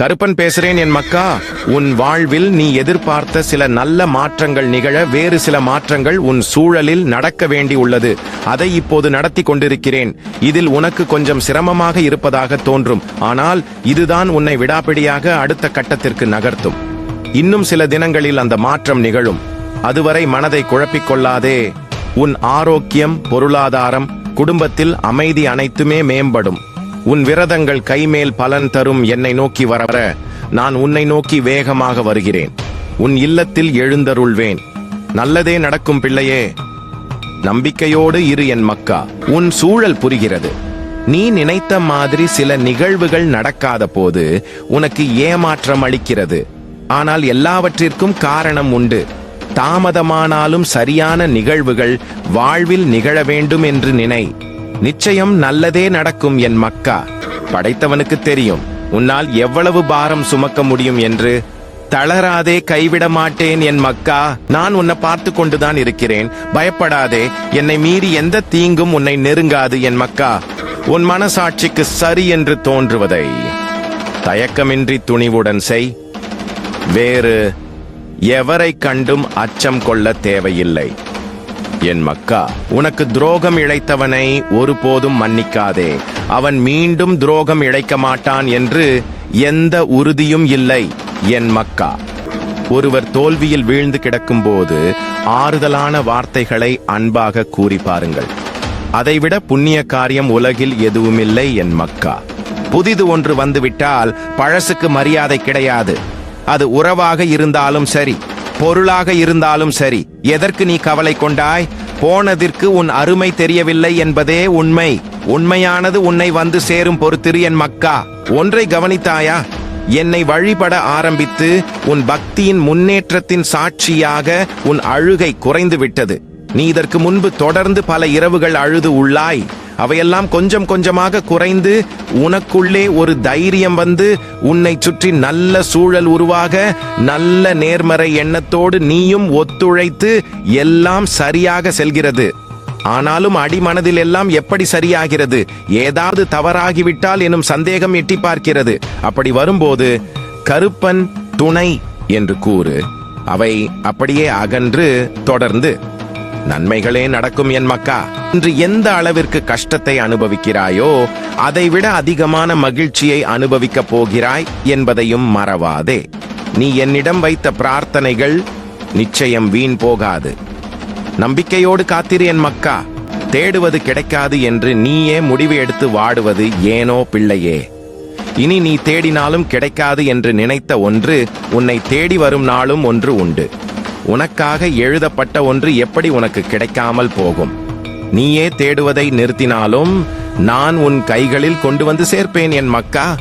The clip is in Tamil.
கருப்பன் பேசுறேன் என் மக்கா. உன் வாழ்வில் நீ எதிர்பார்த்த சில நல்ல மாற்றங்கள் நிகழ வேறு சில மாற்றங்கள் உன் சூழலில் நடக்க வேண்டி உள்ளது. அதை இப்போது நடத்தி கொண்டிருக்கிறேன். இதில் உனக்கு கொஞ்சம் சிரமமாக இருப்பதாக தோன்றும். ஆனால் இதுதான் உன்னை விடாப்பிடியாக அடுத்த கட்டத்திற்கு நகர்த்தும். இன்னும் சில தினங்களில் அந்த மாற்றம் நிகழும். அதுவரை மனதை குழப்பிக் கொள்ளாதே. உன் ஆரோக்கியம் பொருளாதாரம் குடும்பத்தில் அமைதி அனைத்துமே மேம்படும். உன் விரதங்கள் கைமேல் பலன் தரும் என்னை நோக்கி வர வர நான் உன்னை நோக்கி வேகமாக வருகிறேன். உன் இல்லத்தில் எழுந்தருள்வேன். நல்லதே நடக்கும் பிள்ளையே. நம்பிக்கையோடு இரு என் மக்கா. உன் சூழல் புரிகிறது. நீ நினைத்த மாதிரி சில நிகழ்வுகள் நடக்காத போது உனக்கு ஏமாற்றம் அளிக்கிறது. ஆனால் எல்லாவற்றிற்கும் காரணம் உண்டு. தாமதமானாலும் சரியான நிகழ்வுகள் வாழ்வில் நிகழ வேண்டும் என்று நினை. நிச்சயம் நல்லதே நடக்கும் என் மக்கா. படைத்தவனுக்கு தெரியும். உன்னால் எவ்வளவு பாரம் சுமக்க முடியும் என்று. தளராதே கைவிட மாட்டேன் என் மக்கா. நான் உன்னை பார்த்து கொண்டுதான் இருக்கிறேன். பயப்படாதே என்னை மீறி எந்த தீங்கும் உன்னை நெருங்காது என் மக்கா. உன் மனசாட்சிக்கு சரி என்று தோன்றுவதை. தயக்கமின்றி துணிவுடன் செய். வேறு எவரை கண்டும் அச்சம் கொள்ள தேவையில்லை. என் மக்கா உனக்கு துரோகம் இழைத்தவனை ஒருபோதும் மன்னிக்காதே. அவன் மீண்டும் துரோகம் இழைக்க மாட்டான் என்று எந்த உறுதியும் இல்லை என் மக்கா. ஒருவர் தோல்வியில் வீழ்ந்து கிடக்கும்போது ஆறுதலான வார்த்தைகளை அன்பாக கூறி பாருங்கள். அதைவிட புண்ணிய காரியம் உலகில் எதுவுமில்லை என் மக்கா. புதிது ஒன்று வந்துவிட்டால் பழசுக்கு மரியாதை கிடையாது. அது உறவாக இருந்தாலும் சரி பொருளாக இருந்தாலும் சரி. எதற்கு நீ கவலை கொண்டாய்? போனதிற்கு உன் அருமை தெரியவில்லை என்பதே உண்மை. உண்மையானது உன்னை வந்து சேரும் பொறுத்திரு என் மக்கா. ஒன்றை கவனித்தாயா? என்னை வழிபட ஆரம்பித்து உன் பக்தியின் முன்னேற்றத்தின் சாட்சியாக உன் அழுகை குறைந்துவிட்டது. நீ இதற்கு முன்பு தொடர்ந்து பல இரவுகள் அழுது உள்ளாய். அவையெல்லாம் கொஞ்சம் கொஞ்சமாக குறைந்து உனக்குள்ளே ஒரு தைரியம் வந்து உன்னை சுற்றி நல்ல சூழல் உருவாக நல்ல நேர்மறை எண்ணத்தோடு நீயும் ஒத்துழைத்து எல்லாம் சரியாக செல்கிறது. ஆனாலும் அடிமனதில் எல்லாம் எப்படி சரியாகிறது? ஏதாவது தவறாகிவிட்டால் எனும் சந்தேகம் எட்டி பார்க்கிறது. அப்படி வரும்போது கருப்பன் துணை என்று கூறு. அவை அப்படியே அகன்று தொடர்ந்து நன்மைகளே நடக்கும் என் மக்கா. இன்று எந்த அளவிற்கு கஷ்டத்தை அனுபவிக்கிறாயோ அதைவிட அதிகமான மகிழ்ச்சியை அனுபவிக்கப் போகிறாய் என்பதையும் மறவாதே. நீ என்னிடம் வைத்த பிரார்த்தனைகள் நிச்சயம் வீண் போகாது. நம்பிக்கையோடு காத்திரு என் மக்கா. தேடுவது கிடைக்காது என்று நீயே முடிவு எடுத்து வாடுவது ஏனோ பிள்ளையே. இனி நீ தேடினாலும் கிடைக்காது என்று நினைத்த ஒன்று உன்னை தேடி வரும் நாளும் ஒன்று உண்டு. உனக்காக எழுதப்பட்ட ஒன்று எப்படி உனக்கு கிடைக்காமல் போகும்? நீயே தேடுவதை நிறுத்தினாலும் நான் உன் கைகளில் கொண்டு வந்து சேர்ப்பேன் என் மக்கா.